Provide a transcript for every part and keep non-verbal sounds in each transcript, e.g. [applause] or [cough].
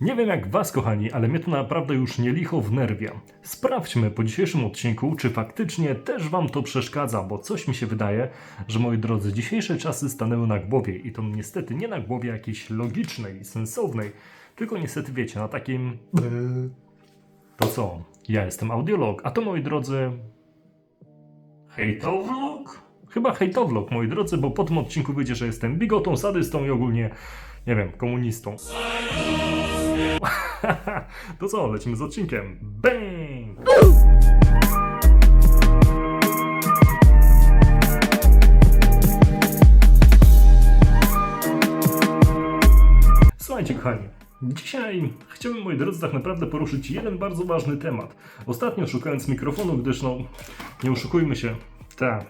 Nie wiem jak was, kochani, ale mnie to naprawdę już nie licho wnerwia. Sprawdźmy po dzisiejszym odcinku, czy faktycznie też wam to przeszkadza, bo coś mi się wydaje, że moi drodzy, dzisiejsze czasy stanęły na głowie i to niestety nie na głowie jakiejś logicznej, sensownej, tylko niestety wiecie, na takim... [laughs] To co? Ja jestem audiolog, a to moi drodzy... Hejtowlog? Chyba hejtowlog, moi drodzy, bo po tym odcinku wyjdzie, że jestem bigotą, sadystą i ogólnie, nie wiem, komunistą. [laughs] to co, lecimy z odcinkiem. Bang! Słuchajcie, kochani. Dzisiaj chciałbym, moi drodzy, tak naprawdę poruszyć jeden bardzo ważny temat. Ostatnio szukając mikrofonu, gdyż no, nie oszukujmy się, tak.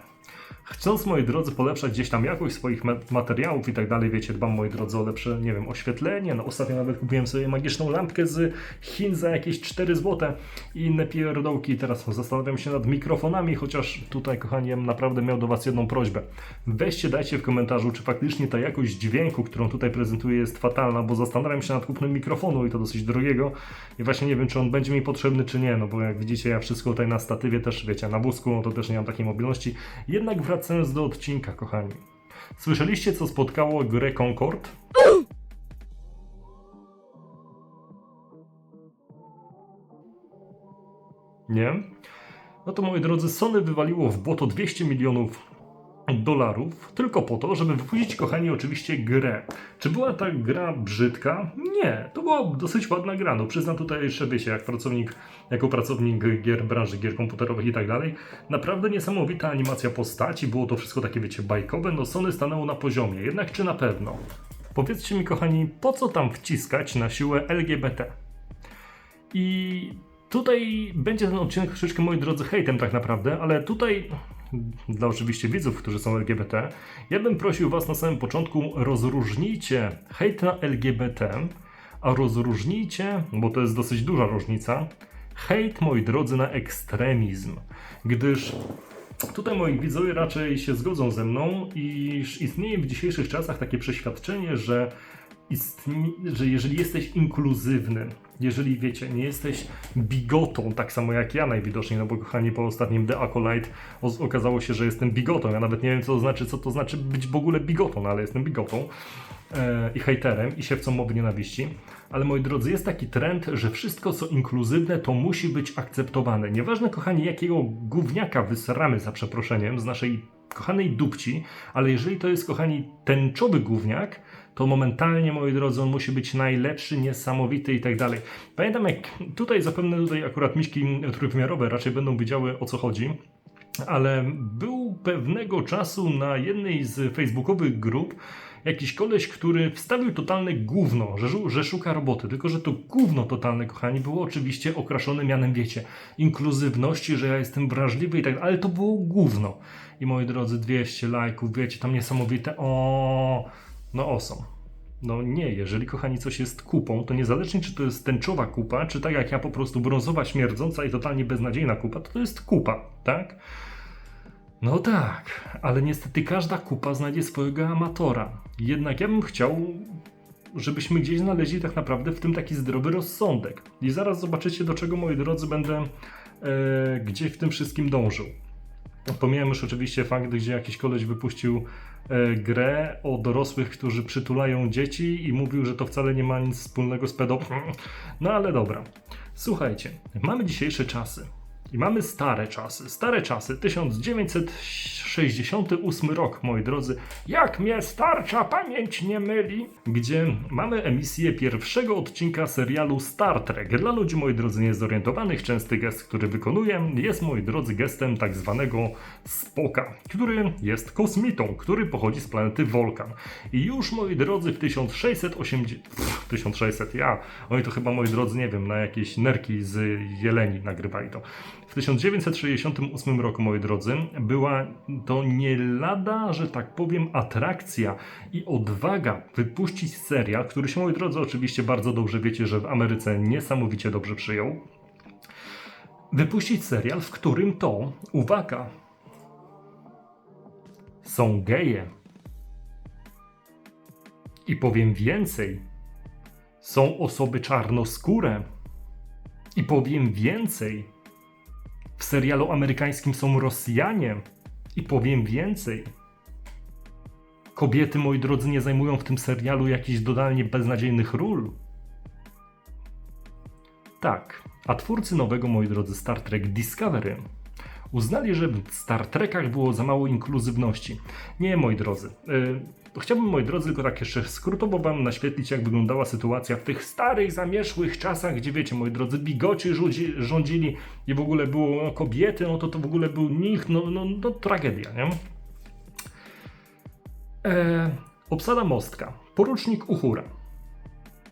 Chcąc, moi drodzy, polepszać gdzieś tam jakość swoich ma- materiałów i tak dalej, wiecie, dbam, moi drodzy, o lepsze, nie wiem, oświetlenie. No, ostatnio nawet kupiłem sobie magiczną lampkę z Chin za jakieś 4 zł i inne pierdołki. Teraz zastanawiam się nad mikrofonami, chociaż tutaj, kochani, ja naprawdę miał do Was jedną prośbę. Weźcie, dajcie w komentarzu, czy faktycznie ta jakość dźwięku, którą tutaj prezentuję, jest fatalna, bo zastanawiam się nad kupnem mikrofonu i to dosyć drogiego. I właśnie nie wiem, czy on będzie mi potrzebny, czy nie, no bo jak widzicie, ja wszystko tutaj na statywie też, wiecie, na wózku, no to też nie mam takiej mobilności. Jednak wracając do odcinka, kochani. Słyszeliście, co spotkało grę Concord? Nie? No to moi drodzy, Sony wywaliło w błoto 200 milionów dolarów tylko po to, żeby wypuścić, kochani, oczywiście grę. Czy była ta gra brzydka? Nie, to była dosyć ładna gra. No przyznam tutaj jeszcze, wiecie, jak pracownik, jako pracownik gier, branży gier komputerowych i tak dalej, naprawdę niesamowita animacja postaci, było to wszystko takie, wiecie, bajkowe, no Sony stanęło na poziomie. Jednak czy na pewno? Powiedzcie mi, kochani, po co tam wciskać na siłę LGBT? I tutaj będzie ten odcinek troszeczkę, moi drodzy, hejtem tak naprawdę, ale tutaj dla oczywiście widzów, którzy są LGBT, ja bym prosił Was na samym początku, rozróżnijcie hejt na LGBT, a rozróżnijcie, bo to jest dosyć duża różnica, hejt, moi drodzy, na ekstremizm. Gdyż Tutaj moi widzowie raczej się zgodzą ze mną, iż istnieje w dzisiejszych czasach takie przeświadczenie, że, istnie, że jeżeli jesteś inkluzywny, jeżeli wiecie, nie jesteś bigotą, tak samo jak ja najwidoczniej, no bo kochani, po ostatnim The Acolyte okazało się, że jestem bigotą. Ja nawet nie wiem, co to znaczy, co to znaczy być w ogóle bigotą, no ale jestem bigotą e, i hejterem i siewcą mowy nienawiści. Ale moi drodzy, jest taki trend, że wszystko co inkluzywne to musi być akceptowane. Nieważne, kochani, jakiego gówniaka wysramy za przeproszeniem z naszej kochanej dupci, ale jeżeli to jest, kochani, tęczowy gówniak, to momentalnie, moi drodzy, on musi być najlepszy, niesamowity i tak dalej. Pamiętam, jak tutaj zapewne tutaj akurat miśki trójwymiarowe raczej będą wiedziały o co chodzi, ale był pewnego czasu na jednej z facebookowych grup jakiś koleś, który wstawił totalne gówno, że, że szuka roboty, tylko że to gówno totalne, kochani, było oczywiście okraszone mianem, wiecie, inkluzywności, że ja jestem wrażliwy i tak ale to było gówno. I moi drodzy, 200 lajków, wiecie, tam niesamowite, o, no awesome. No nie, jeżeli kochani coś jest kupą, to niezależnie czy to jest tęczowa kupa, czy tak jak ja po prostu brązowa, śmierdząca i totalnie beznadziejna kupa, to to jest kupa, tak? No tak, ale niestety każda kupa znajdzie swojego amatora. Jednak ja bym chciał, żebyśmy gdzieś znaleźli tak naprawdę w tym taki zdrowy rozsądek. I zaraz zobaczycie, do czego, moi drodzy, będę e, gdzieś w tym wszystkim dążył. Pomijam już oczywiście fakt, gdzie jakiś koleś wypuścił e, grę o dorosłych, którzy przytulają dzieci i mówił, że to wcale nie ma nic wspólnego z pedo. [laughs] No ale dobra. Słuchajcie, mamy dzisiejsze czasy. I mamy stare czasy. Stare czasy, 1968 rok, moi drodzy. Jak mnie starcza pamięć nie myli. Gdzie mamy emisję pierwszego odcinka serialu Star Trek. Dla ludzi, moi drodzy, niezorientowanych, częsty gest, który wykonuję, jest, moi drodzy, gestem tak zwanego Spoka, który jest kosmitą, który pochodzi z planety Wolkan. I już, moi drodzy, w 1680... Pff, 1600, ja. Oni to chyba, moi drodzy, nie wiem, na jakieś nerki z jeleni nagrywali to. W 1968 roku, moi drodzy, była to nie lada, że tak powiem, atrakcja i odwaga wypuścić serial, który się, moi drodzy, oczywiście bardzo dobrze wiecie, że w Ameryce niesamowicie dobrze przyjął. Wypuścić serial, w którym to, uwaga, są geje. I powiem więcej. są osoby czarnoskóre. I powiem więcej. W serialu amerykańskim są Rosjanie. I powiem więcej. Kobiety, moi drodzy, nie zajmują w tym serialu jakichś dodalnie beznadziejnych ról. Tak, a twórcy nowego, moi drodzy, Star Trek Discovery uznali, że w Star Trekach było za mało inkluzywności. Nie, moi drodzy. Yy, chciałbym, moi drodzy, tylko tak jeszcze skrótowo wam naświetlić, jak wyglądała sytuacja w tych starych, zamieszłych czasach, gdzie wiecie, moi drodzy, bigoci rządzi, rządzili i w ogóle było no, kobiety, no to to w ogóle był nich, no, no, no tragedia, nie? Eee, obsada mostka. Porucznik Uhura.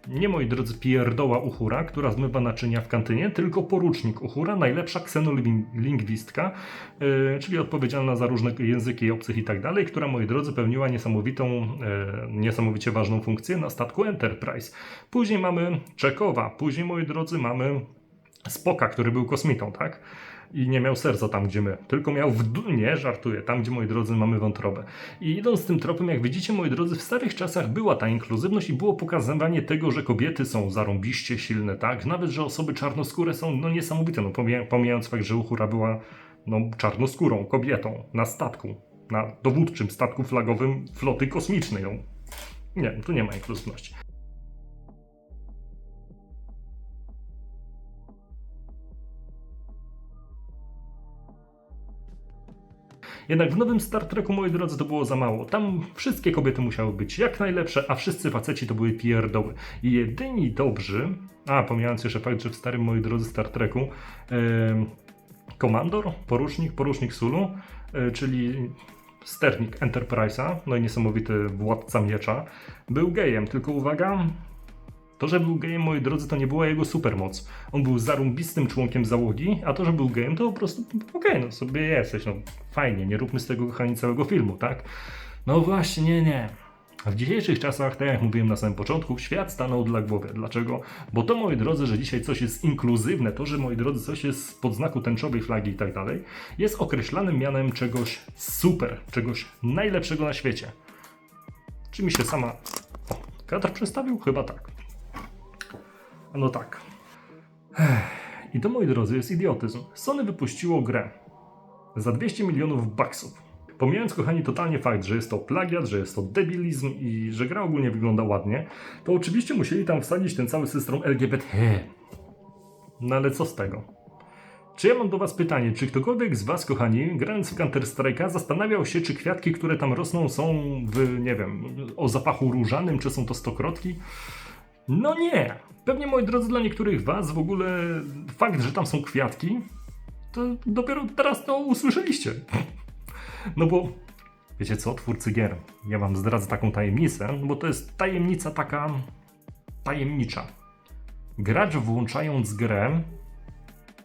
Nie moi drodzy pierdoła Uhura, która zmywa naczynia w kantynie, tylko porucznik Uhura, najlepsza ksenolingwistka, yy, czyli odpowiedzialna za różne języki obcych i tak dalej, która moi drodzy pełniła niesamowitą, yy, niesamowicie ważną funkcję na statku Enterprise. Później mamy Czekowa, później moi drodzy mamy Spoka, który był kosmitą, tak? I nie miał serca tam, gdzie my, tylko miał w dół, nie, żartuję, tam, gdzie, moi drodzy, mamy wątrobę. I idąc tym tropem, jak widzicie, moi drodzy, w starych czasach była ta inkluzywność i było pokazywanie tego, że kobiety są zarąbiście silne, tak? Nawet, że osoby czarnoskóre są, no, niesamowite, no, pomija- pomijając fakt, że Uhura była, no, czarnoskórą kobietą na statku, na dowódczym statku flagowym floty kosmicznej, no. Nie, tu nie ma inkluzywności. Jednak w nowym Star Treku, moi drodzy, to było za mało. Tam wszystkie kobiety musiały być jak najlepsze, a wszyscy faceci to były pierdoły. I jedyni dobrzy, a pomijając jeszcze fakt, że w starym, moi drodzy, Star Treku, e, komandor, porucznik, porucznik Sulu, e, czyli sternik Enterprise'a, no i niesamowity władca miecza, był gejem, tylko uwaga, to, że był gejem, moi drodzy, to nie była jego supermoc. On był zarumbistym członkiem załogi, a to, że był gejem, to po prostu okej, no sobie jesteś, no fajnie, nie róbmy z tego kochani całego filmu, tak? No właśnie, nie, nie. W dzisiejszych czasach, tak jak mówiłem na samym początku, świat stanął dla głowy. Dlaczego? Bo to, moi drodzy, że dzisiaj coś jest inkluzywne, to, że, moi drodzy, coś jest pod znaku tęczowej flagi i tak dalej, jest określanym mianem czegoś super, czegoś najlepszego na świecie. Czy mi się sama... O, kadr przedstawił? Chyba tak. No tak. I to, moi drodzy, jest idiotyzm. Sony wypuściło grę za 200 milionów baksów. Pomijając, kochani, totalnie fakt, że jest to plagiat, że jest to debilizm i że gra ogólnie wygląda ładnie, to oczywiście musieli tam wsadzić ten cały system LGBT. No ale co z tego? Czy ja mam do Was pytanie, czy ktokolwiek z Was, kochani, grając w Counter-Strike'a, zastanawiał się, czy kwiatki, które tam rosną, są w, nie wiem, o zapachu różanym, czy są to stokrotki? No nie. Pewnie, moi drodzy, dla niektórych Was w ogóle fakt, że tam są kwiatki, to dopiero teraz to usłyszeliście. [laughs] No bo wiecie co, twórcy gier, ja Wam zdradzę taką tajemnicę, bo to jest tajemnica taka tajemnicza. Gracz włączając grę,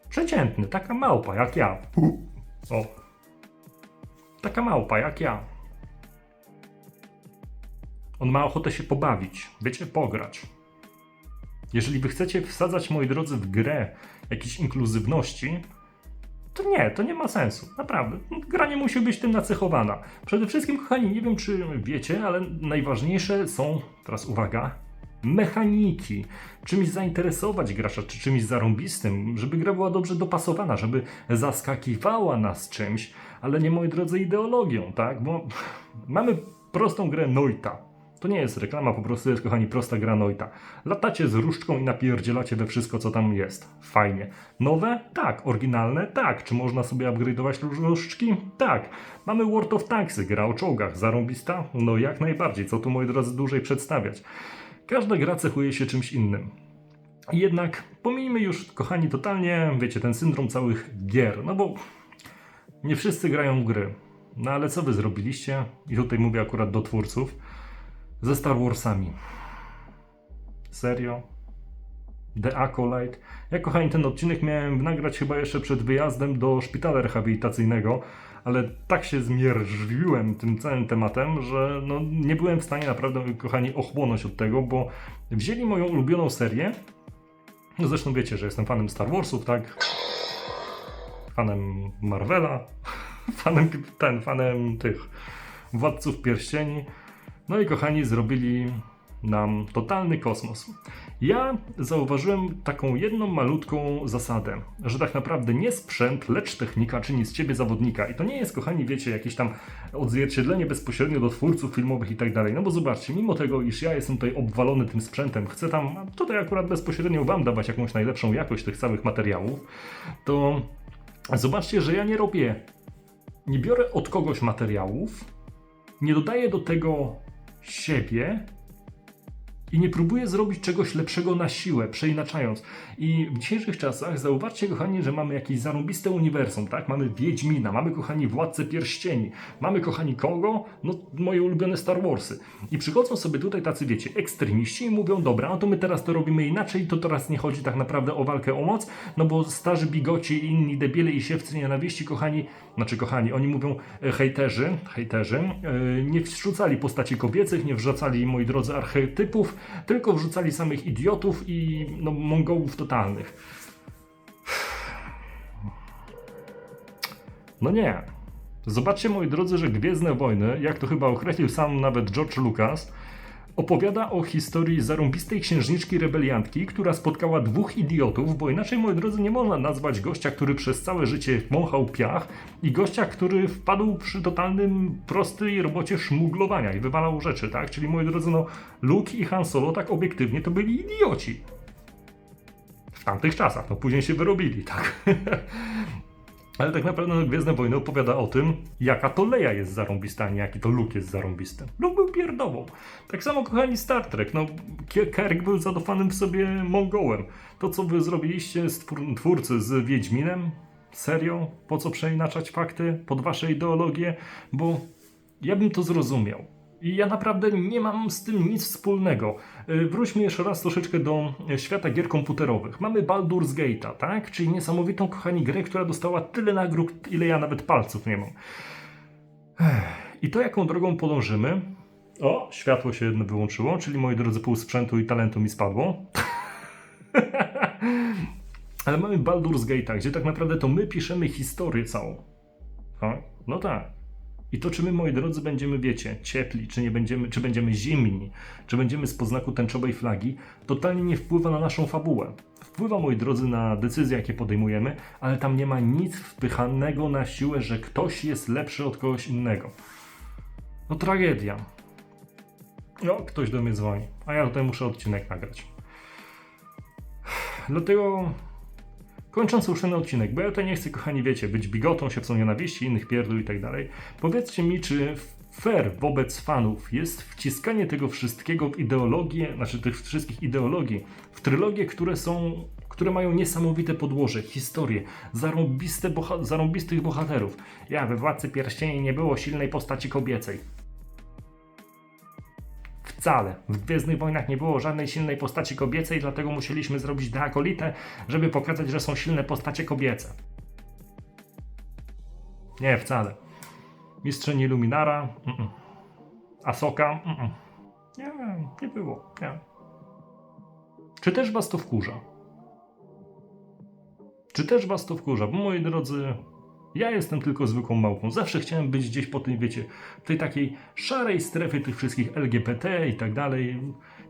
przeciętny, taka małpa jak ja. O. Taka małpa jak ja. On ma ochotę się pobawić, wiecie, pograć. Jeżeli wy chcecie wsadzać, moi drodzy, w grę jakiejś inkluzywności, to nie, to nie ma sensu. Naprawdę. Gra nie musi być tym nacechowana. Przede wszystkim, kochani, nie wiem czy wiecie, ale najważniejsze są, teraz uwaga, mechaniki. Czymś zainteresować gracza, czy czymś zarąbistym, żeby gra była dobrze dopasowana, żeby zaskakiwała nas czymś, ale nie, moi drodzy, ideologią, tak? Bo [laughs] mamy prostą grę Noita. To nie jest reklama, po prostu jest, kochani, prosta gra Noita. Latacie z różdżką i napierdzielacie we wszystko, co tam jest. Fajnie. Nowe? Tak. Oryginalne? Tak. Czy można sobie upgrade'ować różdżki? Tak. Mamy World of Tanksy, gra o czołgach. Zarąbista? No jak najbardziej. Co tu, moi drodzy, dłużej przedstawiać. Każda gra cechuje się czymś innym. Jednak pomijmy już, kochani, totalnie, wiecie, ten syndrom całych gier. No bo nie wszyscy grają w gry. No ale co wy zrobiliście? I tutaj mówię akurat do twórców ze Star Warsami. Serio? The Acolyte. Ja, kochani, ten odcinek miałem nagrać chyba jeszcze przed wyjazdem do szpitala rehabilitacyjnego, ale tak się zmierzyłem tym całym tematem, że no, nie byłem w stanie naprawdę, kochani, ochłonąć od tego, bo wzięli moją ulubioną serię. No zresztą wiecie, że jestem fanem Star Warsów, tak? Fanem Marvela, [laughs] fanem ten, fanem tych Władców Pierścieni. No i kochani, zrobili nam totalny kosmos. Ja zauważyłem taką jedną malutką zasadę, że tak naprawdę nie sprzęt, lecz technika czyni z ciebie zawodnika. I to nie jest, kochani, wiecie, jakieś tam odzwierciedlenie bezpośrednio do twórców filmowych i tak dalej. No bo zobaczcie, mimo tego, iż ja jestem tutaj obwalony tym sprzętem, chcę tam tutaj akurat bezpośrednio wam dawać jakąś najlepszą jakość tych całych materiałów, to zobaczcie, że ja nie robię, nie biorę od kogoś materiałów, nie dodaję do tego siebie i nie próbuję zrobić czegoś lepszego na siłę, przeinaczając. I w dzisiejszych czasach zauważcie, kochani, że mamy jakieś zarąbiste uniwersum, tak? Mamy Wiedźmina, mamy, kochani, Władcę Pierścieni, mamy, kochani, kogo? No, moje ulubione Star Warsy. I przychodzą sobie tutaj tacy, wiecie, ekstremiści i mówią, dobra, no to my teraz to robimy inaczej, to teraz nie chodzi tak naprawdę o walkę o moc, no bo starzy bigoci i inni debile i siewcy nienawiści, kochani, znaczy kochani, oni mówią e, hejterzy, hejterzy, e, nie wrzucali postaci kobiecych, nie wrzucali, moi drodzy, archetypów, tylko wrzucali samych idiotów i no, mongołów totalnych. No nie. Zobaczcie, moi drodzy, że Gwiezdne Wojny, jak to chyba określił sam nawet George Lucas, opowiada o historii zarąbistej księżniczki rebeliantki, która spotkała dwóch idiotów, bo inaczej, moi drodzy, nie można nazwać gościa, który przez całe życie wąchał piach i gościa, który wpadł przy totalnym prostej robocie szmuglowania i wywalał rzeczy, tak? Czyli, moi drodzy, no, Luke i Han Solo tak obiektywnie to byli idioci. W tamtych czasach, no później się wyrobili, tak? [laughs] Ale tak naprawdę no, Gwiezdne Wojny opowiada o tym, jaka to Leia jest zarąbista, a nie jaki to Luke jest zarąbisty. Luke był pierdową. Tak samo, kochani, Star Trek. No, Kirk był zadofanym w sobie Mongołem. To, co wy zrobiliście z twór- twórcy z Wiedźminem, serio? Po co przeinaczać fakty pod wasze ideologie? Bo ja bym to zrozumiał. I ja naprawdę nie mam z tym nic wspólnego. Yy, Wróćmy jeszcze raz troszeczkę do e, świata gier komputerowych. Mamy Baldur's Gate'a, tak? Czyli niesamowitą, kochani, grę, która dostała tyle nagród, ile ja nawet palców nie mam. I to, jaką drogą podążymy... O, światło się jedno wyłączyło, czyli moi drodzy, pół sprzętu i talentu mi spadło. [laughs] Ale mamy Baldur's Gate'a, gdzie tak naprawdę to my piszemy historię całą. No tak. I to, czy my, moi drodzy, będziemy, wiecie, ciepli, czy nie będziemy, czy będziemy zimni, czy będziemy z poznaku tęczowej flagi, totalnie nie wpływa na naszą fabułę. Wpływa, moi drodzy, na decyzje, jakie podejmujemy, ale tam nie ma nic wpychanego na siłę, że ktoś jest lepszy od kogoś innego. No tragedia. No, ktoś do mnie dzwoni, a ja tutaj muszę odcinek nagrać. Dlatego Kończąc już odcinek, bo ja tutaj nie chcę, kochani, wiecie, być bigotą, siewcą nienawiści, innych pierdół i tak dalej. Powiedzcie mi, czy fair wobec fanów jest wciskanie tego wszystkiego w ideologię, znaczy tych wszystkich ideologii, w trylogie, które są, które mają niesamowite podłoże, historie, zarąbiste boha zarąbistych bohaterów. Ja, we Władcy Pierścieni nie było silnej postaci kobiecej. Wcale. W Gwiezdnych Wojnach nie było żadnej silnej postaci kobiecej, dlatego musieliśmy zrobić deakolitę, żeby pokazać, że są silne postacie kobiece. Nie, wcale. Mistrzyni Luminara. Asoka, nie, nie było, nie. Czy też was to wkurza? Czy też was to wkurza? Bo moi drodzy, ja jestem tylko zwykłą małpą. Zawsze chciałem być gdzieś po tym, wiecie, tej takiej szarej strefie tych wszystkich LGBT i tak dalej.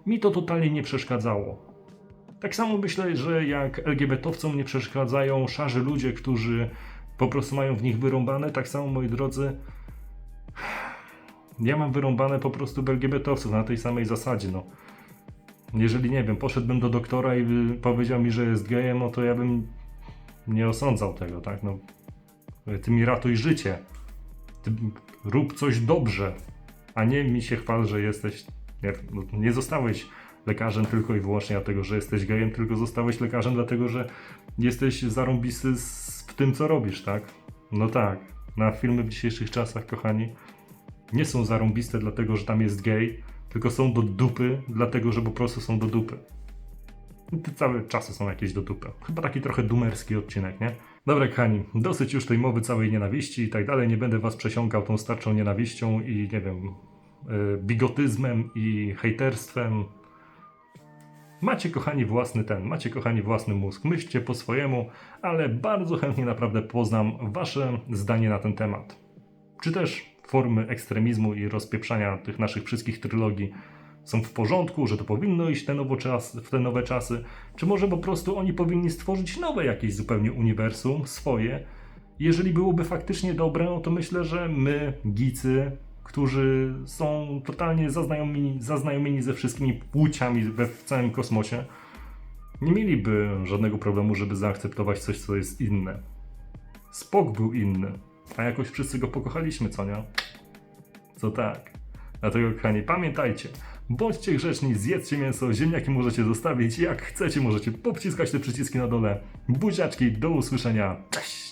Mi to totalnie nie przeszkadzało. Tak samo myślę, że jak LGBT-owcom nie przeszkadzają szarzy ludzie, którzy po prostu mają w nich wyrąbane, tak samo, moi drodzy, ja mam wyrąbane po prostu LGBT-owców na tej samej zasadzie, no. Jeżeli, nie wiem, poszedłbym do doktora i powiedział mi, że jest gejem, no to ja bym nie osądzał tego, tak, no. Ty mi ratuj życie. Ty rób coś dobrze, a nie mi się chwal, że jesteś. Nie, no, nie zostałeś lekarzem tylko i wyłącznie dlatego, że jesteś gejem, tylko zostałeś lekarzem dlatego, że jesteś zarąbisty w tym, co robisz, tak? No tak. Na filmy w dzisiejszych czasach, kochani, nie są zarąbiste dlatego, że tam jest gej, tylko są do dupy, dlatego, że po prostu są do dupy. Te całe czasy są jakieś do dupy. Chyba taki trochę dumerski odcinek, nie? Dobra, kochani, dosyć już tej mowy całej nienawiści i tak dalej. Nie będę was przesiąkał tą starczą nienawiścią i nie wiem, yy, bigotyzmem i hejterstwem. Macie, kochani, własny ten, macie, kochani, własny mózg. Myślcie po swojemu, ale bardzo chętnie naprawdę poznam wasze zdanie na ten temat. Czy też formy ekstremizmu i rozpieprzania tych naszych wszystkich trylogii są w porządku, że to powinno iść te nowoczas, w te nowe czasy, czy może po prostu oni powinni stworzyć nowe jakieś zupełnie uniwersum, swoje. Jeżeli byłoby faktycznie dobre, no to myślę, że my, gicy, którzy są totalnie zaznajomieni, zaznajomieni ze wszystkimi płciami we w całym kosmosie, nie mieliby żadnego problemu, żeby zaakceptować coś, co jest inne. Spok był inny, a jakoś wszyscy go pokochaliśmy, co nie? Co tak. Dlatego, kochani, pamiętajcie, bądźcie grzeczni, zjedzcie mięso, ziemniaki możecie zostawić, jak chcecie możecie popciskać te przyciski na dole. Buziaczki, do usłyszenia, cześć!